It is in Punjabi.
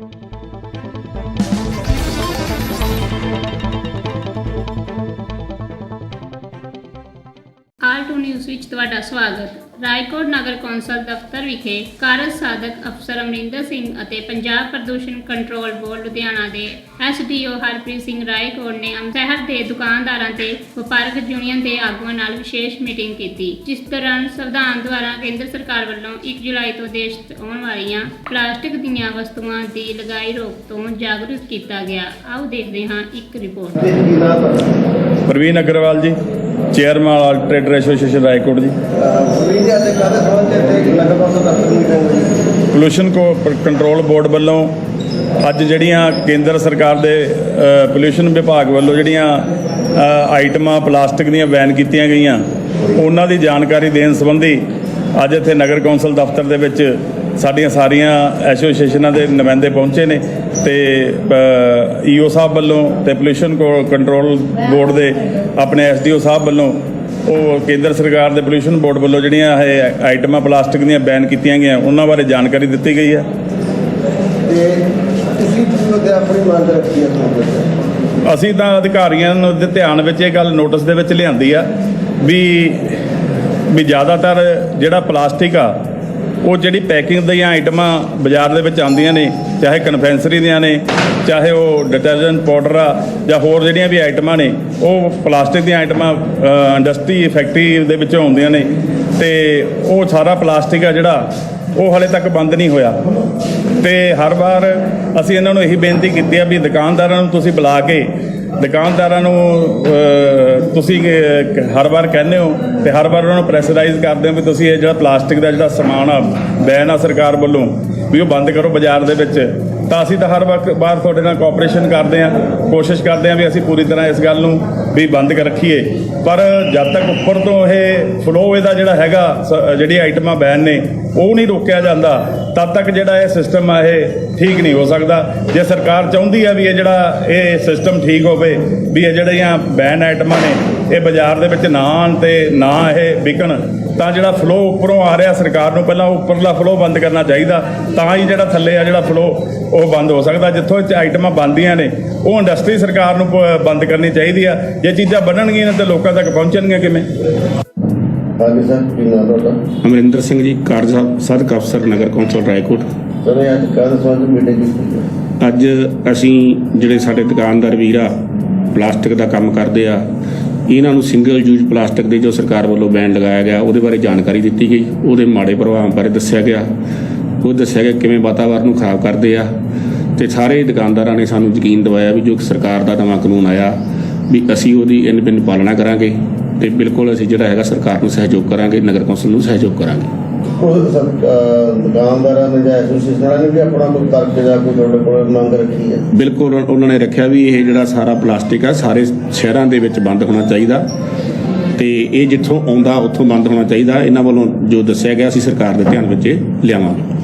ਆਲ ਟੂ ਨਿਊਜ਼ ਵਿੱਚ ਤੁਹਾਡਾ ਸਵਾਗਤ। ਰਾਏਕੋਟ ਨਗਰ ਕੌਂਸਲ ਦਫ਼ਤਰ ਵਿਖੇ ਕਾਰਜ ਸਾਧਕ ਅਫਸਰ ਅਮਰਿੰਦਰ ਸਿੰਘ ਅਤੇ ਪੰਜਾਬ ਪ੍ਰਦੂਸ਼ਣ ਕੰਟਰੋਲ ਬੋਰਡ ਲੁਧਿਆਣਾ ਦੇ ਐਸਡੀਓ ਹਰਪ੍ਰੀਤ ਸਿੰਘ ਰਾਏਕੋਟ ਨੇ ਅਮ ਸ਼ਹਿਰ ਦੇ ਦੁਕਾਨਦਾਰਾਂ ਤੇ ਵਪਾਰਕ ਯੂਨੀਅਨ ਦੇ ਆਗੂਆਂ ਨਾਲ ਵਿਸ਼ੇਸ਼ ਮੀਟਿੰਗ ਕੀਤੀ ਜਿਸ ਦੌਰਾਨ ਸੰਵਿਧਾਨ ਦੁਆਰਾ ਕੇਂਦਰ ਸਰਕਾਰ ਵੱਲੋਂ 1 ਜੁਲਾਈ ਤੋਂ ਦੇਸ਼ 'ਚ ਆਉਣ ਵਾਲੀਆਂ ਪਲਾਸਟਿਕ ਦੀਆਂ ਵਸਤੂਆਂ ਦੀ ਲਗਾਈ ਰੋਕ ਤੋਂ ਜਾਗਰੂਕ ਕੀਤਾ ਗਿਆ। ਆਓ ਦੇਖਦੇ ਹਾਂ ਇੱਕ report. Praveen Agarwal ji. Chairman all trader association Raikot ji. Police pollution ਕੋ ਕੰਟਰੋਲ ਬੋਰਡ ਵੱਲੋਂ ਅੱਜ ਜਿਹੜੀਆਂ ਕੇਂਦਰ ਸਰਕਾਰ ਦੇ ਪੋਲੂਸ਼ਨ ਵਿਭਾਗ ਵੱਲੋਂ ਜਿਹੜੀਆਂ ਆਈਟਮਾਂ ਪਲਾਸਟਿਕ ਦੀਆਂ ਬੈਨ ਕੀਤੀਆਂ ਗਈਆਂ, ਉਹਨਾਂ ਦੀ ਜਾਣਕਾਰੀ ਦੇਣ ਸੰਬੰਧੀ ਅੱਜ ਇੱਥੇ ਨਗਰ ਕੌਂਸਲ ਦਫ਼ਤਰ ਦੇ ਵਿੱਚ ਸਾਡੀਆਂ ਸਾਰੀਆਂ ਐਸੋਸੀਏਸ਼ਨਾਂ ਦੇ ਨੁਮਾਇੰਦੇ ਪਹੁੰਚੇ ਨੇ ਤੇ ਈਓ ਸਾਹਿਬ ਵੱਲੋਂ ਤੇ ਪੋਲੂਸ਼ਨ ਕੰਟਰੋਲ ਬੋਰਡ ਦੇ ਆਪਣੇ ਐਸਡੀਓ ਸਾਹਿਬ ਵੱਲੋਂ ਉਹ ਕੇਂਦਰ ਸਰਕਾਰ ਦੇ ਪੋਲੂਸ਼ਨ ਬੋਰਡ ਵੱਲੋਂ ਜਿਹੜੀਆਂ ਇਹ ਆਈਟਮਾਂ ਪਲਾਸਟਿਕ ਦੀਆਂ ਬੈਨ ਕੀਤੀਆਂ ਗਈਆਂ ਉਹਨਾਂ ਬਾਰੇ ਜਾਣਕਾਰੀ ਦਿੱਤੀ ਗਈ ਹੈ। ਤੇ ਤੁਸੀਂ ਕੀ ਉਹਦੇ ਆਪਣੀ ਮੰਗ ਰੱਖੀ ਹੈ ਤੁਹਾਨੂੰ ਅਸੀਂ ਤਾਂ ਅਧਿਕਾਰੀਆਂ ਨੂੰ ਦੇ ਧਿਆਨ ਵਿੱਚ ਇਹ ਗੱਲ ਨੋਟਿਸ ਦੇ ਵਿੱਚ ਲਿਆਂਦੀ ਆ ਵੀ ਵੀ ਜ਼ਿਆਦਾਤਰ ਜਿਹੜਾ ਪਲਾਸਟਿਕ ਆ ਉਹ ਜਿਹੜੀ ਪੈਕਿੰਗ ਦੀਆਂ ਆਈਟਮਾਂ ਬਾਜ਼ਾਰ ਦੇ ਵਿੱਚ ਆਉਂਦੀਆਂ ਨੇ, ਚਾਹੇ ਕਨਫੈਂਸਰੀ ਦੀਆਂ ਨੇ, ਚਾਹੇ ਉਹ ਡਿਟਰਜੈਂਟ ਪਾਊਡਰ ਆ ਜਾਂ ਹੋਰ ਜਿਹੜੀਆਂ ਵੀ ਆਈਟਮਾਂ ਨੇ, ਉਹ ਪਲਾਸਟਿਕ ਦੀਆਂ ਆਈਟਮਾਂ ਇੰਡਸਟਰੀ ਫੈਕਟਰੀ ਦੇ ਵਿੱਚੋਂ ਆਉਂਦੀਆਂ ਨੇ। ਤੇ ਉਹ ਸਾਰਾ ਪਲਾਸਟਿਕ ਆ ਜਿਹੜਾ, ਉਹ ਹਲੇ ਤੱਕ ਬੰਦ ਨਹੀਂ ਹੋਇਆ। ਤੇ ਹਰ ਵਾਰ ਅਸੀਂ ਇਹਨਾਂ ਨੂੰ ਇਹੀ ਬੇਨਤੀ ਕੀਤੀ ਆ ਵੀ ਦੁਕਾਨਦਾਰਾਂ ਨੂੰ ਤੁਸੀਂ ਬੁਲਾ ਕੇ ਦੁਕਾਨਦਾਰਾਂ ਨੂੰ ਤੁਸੀਂ ਹਰ ਵਾਰ ਕਹਿੰਦੇ ਹੋ ਤੇ ਹਰ ਵਾਰ ਉਹਨਾਂ ਨੂੰ ਪ੍ਰੈਸ਼ਰਾਈਜ਼ ਕਰਦੇ ਹੋ ਵੀ ਤੁਸੀਂ ਇਹ ਜਿਹੜਾ ਪਲਾਸਟਿਕ ਦਾ ਜਿਹੜਾ ਸਮਾਨ ਆ, ਬੈਨ ਆ ਸਰਕਾਰ ਵੱਲੋਂ, ਵੀ ਉਹ ਬੰਦ ਕਰੋ ਬਾਜ਼ਾਰ ਦੇ ਵਿੱਚ। ਤਾਂ ਅਸੀਂ ਤਾਂ ਹਰ ਵਕਤ ਬਾਰ ਤੁਹਾਡੇ ਨਾਲ ਕੋਆਪਰੇਸ਼ਨ ਕਰਦੇ ਆ ਕੋਸ਼ਿਸ਼ ਕਰਦੇ ਆ ਵੀ ਅਸੀਂ ਪੂਰੀ ਤਰ੍ਹਾਂ ਇਸ ਗੱਲ ਨੂੰ ਵੀ ਬੰਦ ਕਰ ਰੱਖੀਏ। ਪਰ ਜਦ ਤੱਕ ਉੱਪਰ ਤੋਂ ਇਹ ਫਲੋ ਇਹਦਾ ਜਿਹੜਾ ਹੈਗਾ, ਸ- ਜਿਹੜੀ ਆਈਟਮਾਂ ਬੈਨ ਨੇ, ਉਹ ਨਹੀਂ ਰੋਕਿਆ ਜਾਂਦਾ, ਤਦ ਤੱਕ ਜਿਹੜਾ ਇਹ ਸਿਸਟਮ ਆ, ਇਹ ਠੀਕ ਨਹੀਂ ਹੋ ਸਕਦਾ। ਜੇ ਸਰਕਾਰ ਚਾਹੁੰਦੀ ਆ ਵੀ ਇਹ ਜਿਹੜਾ ਇਹ ਸਿਸਟਮ ਠੀਕ ਹੋਵੇ ਵੀ ਇਹ ਜਿਹੜੀਆਂ ਬੈਨ ਆਈਟਮਾਂ ਨੇ ਇਹ ਬਾਜ਼ਾਰ ਦੇ ਵਿੱਚ ਨਾ ਆਉਣ ਤੇ ਨਾ ਇਹ ਵਿਕਣ ਤਾਂ ਜਿਹੜਾ ਫਲੋ ਉੱਪਰੋਂ ਆ ਰਿਹਾ ਸਰਕਾਰ ਨੂੰ ਪਹਿਲਾਂ ਉੱਪਰਲਾ ਫਲੋ ਬੰਦ ਕਰਨਾ ਚਾਹੀਦਾ ਤਾਂ ਹੀ ਜਿਹੜਾ ਥੱਲੇ ਆ ਜਿਹੜਾ ਫਲੋ ਉਹ ਬੰਦ ਹੋ ਸਕਦਾ। ਜਿੱਥੋਂ ਇਹ ਆਈਟਮਾਂ ਬਣਦੀਆਂ ਨੇ ਉਹ ਇੰਡਸਟਰੀ ਸਰਕਾਰ ਨੂੰ ਬੰਦ ਕਰਨੀ ਚਾਹੀਦੀ ਆ। ਜੇ ਚੀਜ਼ਾਂ ਬਣਨਗੀਆਂ ਤਾਂ ਲੋਕਾਂ ਤੱਕ ਪਹੁੰਚਣਗੀਆਂ ਕਿਵੇਂ? ਹਾਂਜੀ ਸਰ ਕੀ ਨਾਮ ਤੁਹਾਡਾ? ਅਮਰਿੰਦਰ ਸਿੰਘ ਜੀ ਕਾਰਜ ਸਾਧਕ ਅਫਸਰ ਨਗਰ ਕੌਂਸਲ ਰਾਏਕੋਟ। ਸਰ ਅੱਜ ਕਾਦੇ ਸੰਬੰਧ ਮੀਟਿੰਗ ਕੀਤੀ ਹੈ। ਅੱਜ ਅਸੀਂ ਜਿਹੜੇ ਸਾਡੇ ਦੁਕਾਨਦਾਰ ਵੀਰ ਆ, ਪਲਾਸਟਿਕ ਦਾ ਕੰਮ ਕਰਦੇ ਆ, ਇਹਨਾਂ ਨੂੰ ਸਿੰਗਲ ਯੂਜ਼ ਪਲਾਸਟਿਕ ਦੇ ਜੋ ਸਰਕਾਰ ਵੱਲੋਂ ਬੈਨ ਲਗਾਇਆ ਗਿਆ, ਉਹਦੇ ਬਾਰੇ ਜਾਣਕਾਰੀ ਦਿੱਤੀ ਗਈ। ਉਹਦੇ ਮਾੜੇ ਪ੍ਰਭਾਵਾਂ ਬਾਰੇ ਦੱਸਿਆ ਗਿਆ। ਉਹ ਦੱਸਿਆ ਗਿਆ ਕਿਵੇਂ ਵਾਤਾਵਰਣ ਨੂੰ ਖਰਾਬ ਕਰਦੇ ਆ। ਤੇ ਸਾਰੇ ਦੁਕਾਨਦਾਰਾਂ ਨੇ ਸਾਨੂੰ ਯਕੀਨ ਦਿਵਾਇਆ ਵੀ ਜੋ ਸਰਕਾਰ ਦਾ ਨਵਾਂ ਕਾਨੂੰਨ ਆਇਆ, ਵੀ ਅਸੀਂ ਉਹਦੀ ਇਨ ਬਿਨ ਪਾਲਣਾ ਕਰਾਂਗੇ ਤੇ ਬਿਲਕੁਲ ਅਸੀਂ ਜਿਹੜਾ ਹੈਗਾ ਸਰਕਾਰ ਨੂੰ ਸਹਿਯੋਗ ਕਰਾਂਗੇ, ਨਗਰ ਕੌਂਸਲ ਨੂੰ ਸਹਿਯੋਗ ਕਰਾਂਗੇ। ਉਹ ਦੁਕਾਨਦਾਰਾਂ ਨੇ ਜਾਂ ਐਸੋਸੀਏਸ਼ਨਾਂ ਨੇ ਵੀ ਆਪਣਾ ਕੋਈ ਤਰਕ ਜਾਂ ਕੋਈ ਤੁਹਾਡੇ ਕੋਲ ਮੰਗ ਰੱਖੀ ਹੈ? ਬਿਲਕੁਲ ਉਹਨਾਂ ਨੇ ਰੱਖਿਆ ਵੀ ਇਹ ਜਿਹੜਾ ਸਾਰਾ ਪਲਾਸਟਿਕ ਆ, ਸਾਰੇ ਸ਼ਹਿਰਾਂ ਦੇ ਵਿੱਚ ਬੰਦ ਹੋਣਾ ਚਾਹੀਦਾ। ਤੇ ਇਹ ਜਿੱਥੋਂ ਆਉਂਦਾ, ਉੱਥੋਂ ਬੰਦ ਹੋਣਾ ਚਾਹੀਦਾ। ਇਹਨਾਂ ਵੱਲੋਂ ਜੋ ਦੱਸਿਆ ਗਿਆ, ਅਸੀਂ ਸਰਕਾਰ ਦੇ ਧਿਆਨ ਵਿੱਚ ਇਹ ਲਿਆਵਾਂਗੇ।